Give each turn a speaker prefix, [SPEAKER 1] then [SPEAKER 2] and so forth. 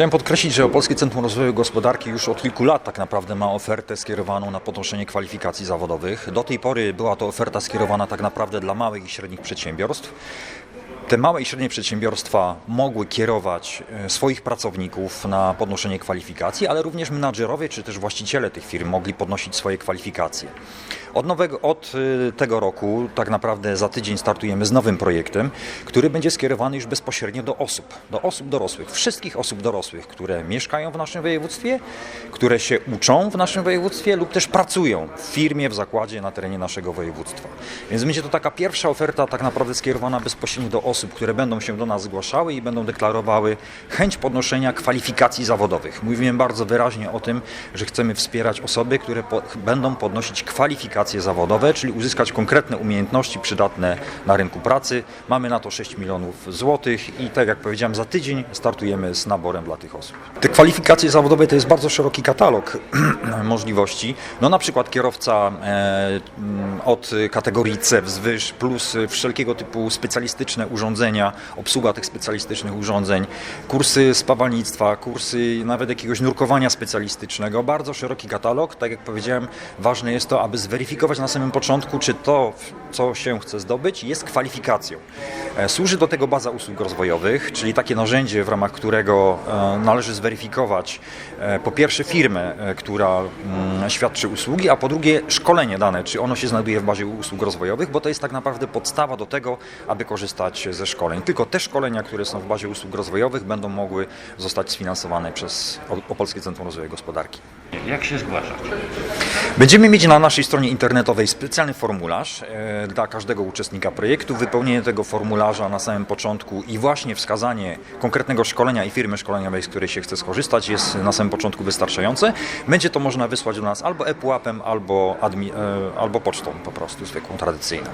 [SPEAKER 1] Chciałem podkreślić, że Opolskie Centrum Rozwoju Gospodarki już od kilku lat tak naprawdę ma ofertę skierowaną na podnoszenie kwalifikacji zawodowych. Do tej pory była to oferta skierowana tak naprawdę dla małych i średnich przedsiębiorstw. Te małe i średnie przedsiębiorstwa mogły kierować e, swoich pracowników na podnoszenie kwalifikacji, ale również menadżerowie czy też właściciele tych firm mogli podnosić swoje kwalifikacje. Od, nowego, od e, tego roku, tak naprawdę za tydzień startujemy z nowym projektem, który będzie skierowany już bezpośrednio do osób, do osób dorosłych, wszystkich osób dorosłych, które mieszkają w naszym województwie, które się uczą w naszym województwie lub też pracują w firmie, w zakładzie na terenie naszego województwa. Więc będzie to taka pierwsza oferta tak naprawdę skierowana bezpośrednio do osób, które będą się do nas zgłaszały i będą deklarowały chęć podnoszenia kwalifikacji zawodowych. Mówiłem bardzo wyraźnie o tym, że chcemy wspierać osoby, które po, będą podnosić kwalifikacje zawodowe, czyli uzyskać konkretne umiejętności przydatne na rynku pracy. Mamy na to 6 milionów złotych i tak jak powiedziałem, za tydzień startujemy z naborem dla tych osób. Te kwalifikacje zawodowe to jest bardzo szeroki katalog możliwości. No na przykład kierowca e, od kategorii C wzwyż plus wszelkiego typu specjalistyczne urządzenia, obsługa tych specjalistycznych urządzeń, kursy spawalnictwa, kursy nawet jakiegoś nurkowania specjalistycznego. Bardzo szeroki katalog. Tak jak powiedziałem, ważne jest to, aby zweryfikować na samym początku, czy to, co się chce zdobyć, jest kwalifikacją. E, Służy do tego baza usług rozwojowych, czyli takie narzędzie, w ramach którego e, należy zweryfikować e, po pierwsze firmę, która mm, świadczy usługi, a po drugie szkolenie dane, czy ono się znajduje w bazie usług rozwojowych, bo to jest tak naprawdę podstawa do tego, aby korzystać ze szkoleń. Tylko te szkolenia, które są w bazie usług rozwojowych będą mogły zostać sfinansowane przez Opolskie Centrum Rozwoju Gospodarki.
[SPEAKER 2] Jak się zgłaszać?
[SPEAKER 1] Będziemy mieć na naszej stronie internetowej specjalny formularz e, dla każdego uczestnika projektu. Wypełnienie tego formularza na samym początku i właśnie wskazanie konkretnego szkolenia i firmy szkoleniowej, z której się chce skorzystać, jest na samym początku wystarczające. Będzie to można wysłać do nas albo e-pułapem, albo, e, albo pocztą po prostu zwykłą, tradycyjną.